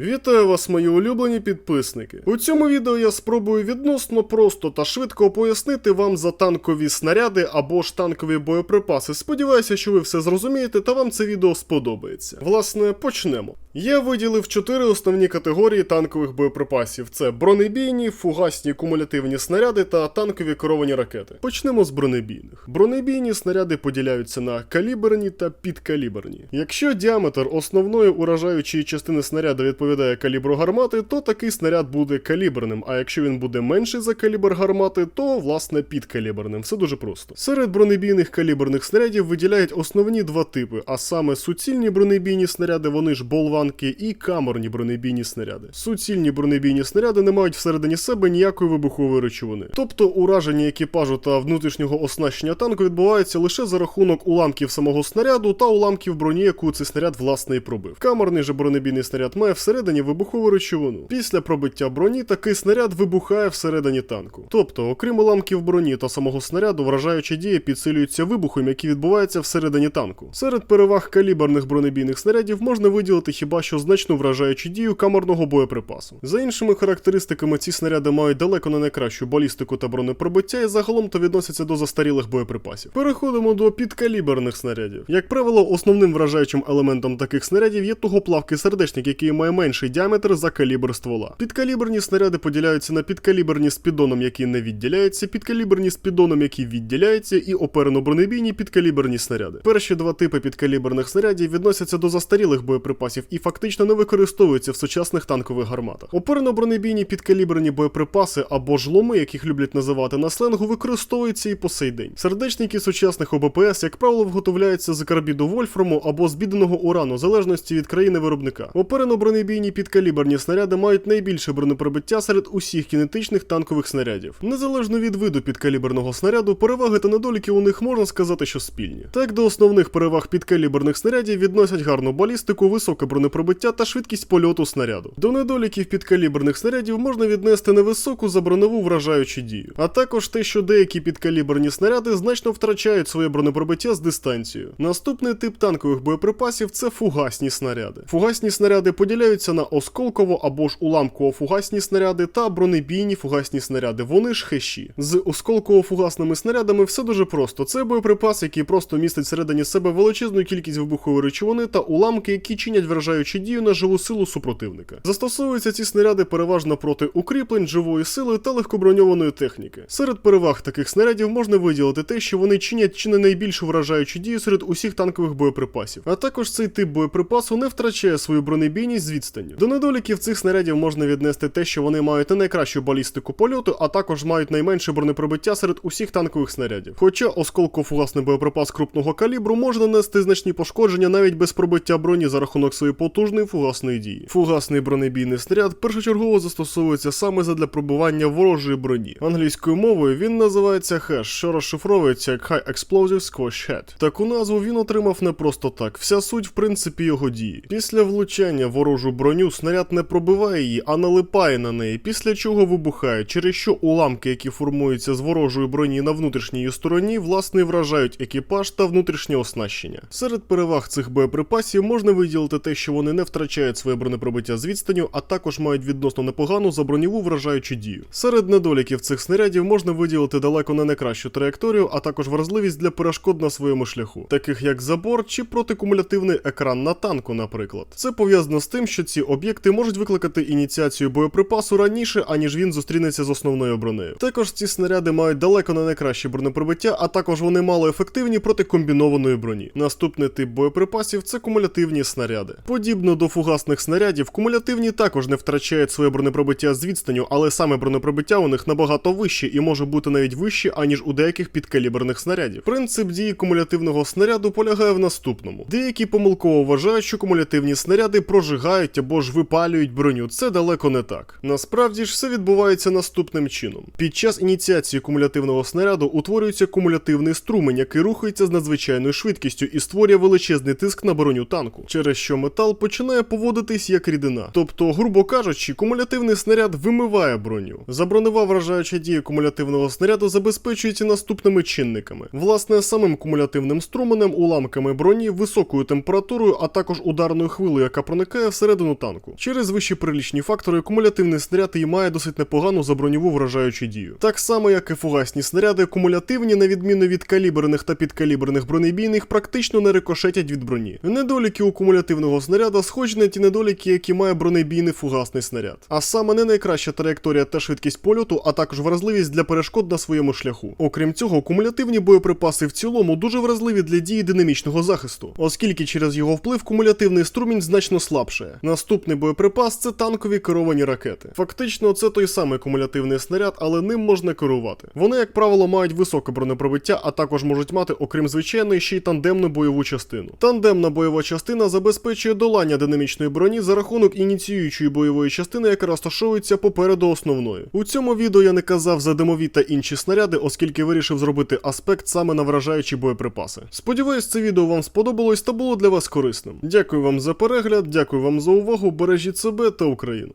Вітаю вас, мої улюблені підписники. У цьому відео я спробую відносно просто та швидко пояснити вам за танкові снаряди або ж танкові боєприпаси. Сподіваюся, що ви все зрозумієте та вам це відео сподобається. Власне, почнемо. Я виділив чотири основні категорії танкових боєприпасів: це бронебійні, фугасні кумулятивні снаряди та танкові керовані ракети. Почнемо з бронебійних. Бронебійні снаряди поділяються на каліберні та підкаліберні. Якщо діаметр основної уражаючої частини снаряда відповідає калібру гармати, то такий снаряд буде каліберним. А якщо він буде менший за калібр гармати, то власне підкаліберним. Все дуже просто. Серед бронебійних каліберних снарядів виділяють основні два типи, а саме суцільні бронебійні снаряди, вони ж болванки, і камерні бронебійні снаряди. Суцільні бронебійні снаряди не мають всередині себе ніякої вибухової речовини. Тобто ураження екіпажу та внутрішнього оснащення танку відбувається лише за рахунок уламків самого снаряду та уламків броні, яку цей снаряд власне і пробив. Камерний же бронебійний снаряд має всередині вибухову речовину. Після пробиття броні такий снаряд вибухає всередині танку. Тобто, окрім уламків броні та самого снаряду, вражаюча дія підсилюється вибухом, який відбувається всередині танку. Серед переваг каліберних бронебійних снарядів можна виділити хіба що значну вражаючу дію камерного боєприпасу. За іншими характеристиками, ці снаряди мають далеко не найкращу балістику та бронепробиття і загалом то відносяться до застарілих боєприпасів. Переходимо до підкаліберних снарядів. Як правило, основним вражаючим елементом таких снарядів є тугоплавкий сердечник, який має менший діаметр за калібр ствола. Підкаліберні снаряди поділяються на підкаліберні з піддоном, які не відділяються, підкаліберні з піддоном, які відділяються, і оперено-бронебійні підкаліберні снаряди. Перші два типи підкаліберних снарядів відносяться до застарілих боєприпасів і фактично не використовуються в сучасних танкових гарматах. Оперено-бронебійні підкаліберні боєприпаси або ж ломи, яких люблять називати на сленгу, використовуються і по сей день. Сердечники сучасних ОБПС, як правило, виготовляються з карбіду вольфраму або з біденого урану, в залежності від країни виробника. Оперено-бронебійні підкаліберні снаряди мають найбільше бронепробиття серед усіх кінетичних танкових снарядів. Незалежно від виду підкаліберного снаряду, переваги та недоліки у них можна сказати, що спільні. Так до основних переваг підкаліберних снарядів відносять гарну балістику, високе бронепробиття та швидкість польоту снаряду. До недоліків підкаліберних снарядів можна віднести невисоку забронову вражаючу дію, а також те, що деякі підкаліберні снаряди значно втрачають своє бронепробиття з дистанцією. Наступний тип танкових боєприпасів це фугасні снаряди. Фугасні снаряди поділяються на осколково або ж уламково-фугасні снаряди та бронебійні фугасні снаряди. Вони ж хеші. З осколково-фугасними снарядами все дуже просто. Це боєприпас, який просто містить всередині себе величезну кількість вибухової речовини та уламки, які чинять вражаючу дію на живу силу супротивника. Застосовуються ці снаряди переважно проти укріплень, живої сили та легкоброньованої техніки. Серед переваг таких снарядів можна виділити те, що вони чинять чи не найбільшу вражаючу дію серед усіх танкових боєприпасів. А також цей тип боєприпасу не втрачає свою бронебійність з відстані. До недоліків цих снарядів можна віднести те, що вони мають не найкращу балістику польоту, а також мають найменше бронепробиття серед усіх танкових снарядів. Хоча осколко-фугасний боєприпас крупного калібру може нанести значні пошкодження навіть без пробиття броні за рахунок своєї потужної фугасної дії. Фугасний бронебійний снаряд першочергово застосовується саме задля пробування ворожої броні. Англійською мовою він називається хеш, що розшифровується як High Explosive Squash Head. Таку назву він отримав не просто так. Вся суть, в принципі, його дії. Після влучання ворожу броню снаряд не пробиває її, а налипає на неї, після чого вибухає, через що уламки, які формуються з ворожої броні на внутрішній стороні, власне вражають екіпаж та внутрішнє оснащення. Серед переваг цих боєприпасів можна виділити те, що вони не втрачають своє бронепробиття з відстаню, а також мають відносно непогану заброньову вражаючу дію. Серед недоліків цих снарядів можна виділити далеко не найкращу траєкторію, а також вразливість для перешкод на своєму шляху, таких як забор чи протикумулятивний екран на танку, наприклад. Це пов'язано з тим, що ці об'єкти можуть викликати ініціацію боєприпасу раніше, аніж він зустрінеться з основною бронею. Також ці снаряди мають далеко не найкраще бронепробиття, а також вони мало ефективні проти комбінованої броні. Наступний тип боєприпасів це кумулятивні снаряди. Подібно до фугасних снарядів, кумулятивні також не втрачають своє бронепробиття з відстаню, але саме бронепробиття у них набагато вище і може бути навіть вище, аніж у деяких підкаліберних снарядів. Принцип дії кумулятивного снаряду полягає в наступному: деякі помилково вважають, що кумулятивні снаряди прожигають або ж випалюють броню. Це далеко не так. Насправді ж все відбувається наступним чином. Під час ініціації кумулятивного снаряду утворюється кумулятивний струмень, який рухається з надзвичайною швидкістю і створює величезний тиск на броню танку, через що метал починає поводитись як рідина. Тобто, грубо кажучи, кумулятивний снаряд вимиває броню. Забронева вражаюча дія кумулятивного снаряду забезпечується наступними чинниками: власне, самим кумулятивним струменем, уламками броні, високою температурою, а також ударною хвилею, яка проникає всередину танку. Через вищі прилічні фактори кумулятивний снаряд і має досить непогану заброньову вражаючу дію. Так само, як і фугасні снаряди, кумулятивні, на відміну від каліберних та підкаліберних бронебійних, практично не рикошетять від броні. Недоліки у кумулятивного снаряда схожі на ті недоліки, які має бронебійний фугасний снаряд. А саме не найкраща траєкторія та швидкість польоту, а також вразливість для перешкод на своєму шляху. Окрім цього, кумулятивні боєприпаси в цілому дуже вразливі для дії динамічного захисту, оскільки через його вплив кумулятивний струмінь значно слабшає. Наступний боєприпас це танкові керовані ракети. Фактично, це той самий кумулятивний снаряд, але ним можна керувати. Вони, як правило, мають високе бронепробиття, а також можуть мати, окрім звичайної, ще й тандемну бойову частину. Тандемна бойова частина забезпечує долання динамічної броні за рахунок ініціюючої бойової частини, яка розташовується попереду основної. У цьому відео я не казав за димові та інші снаряди, оскільки вирішив зробити аспект саме на вражаючі боєприпаси. Сподіваюсь, це відео вам сподобалось та було для вас корисним. Дякую вам за перегляд, дякую вам за увагу. Бережіть себе та Україну.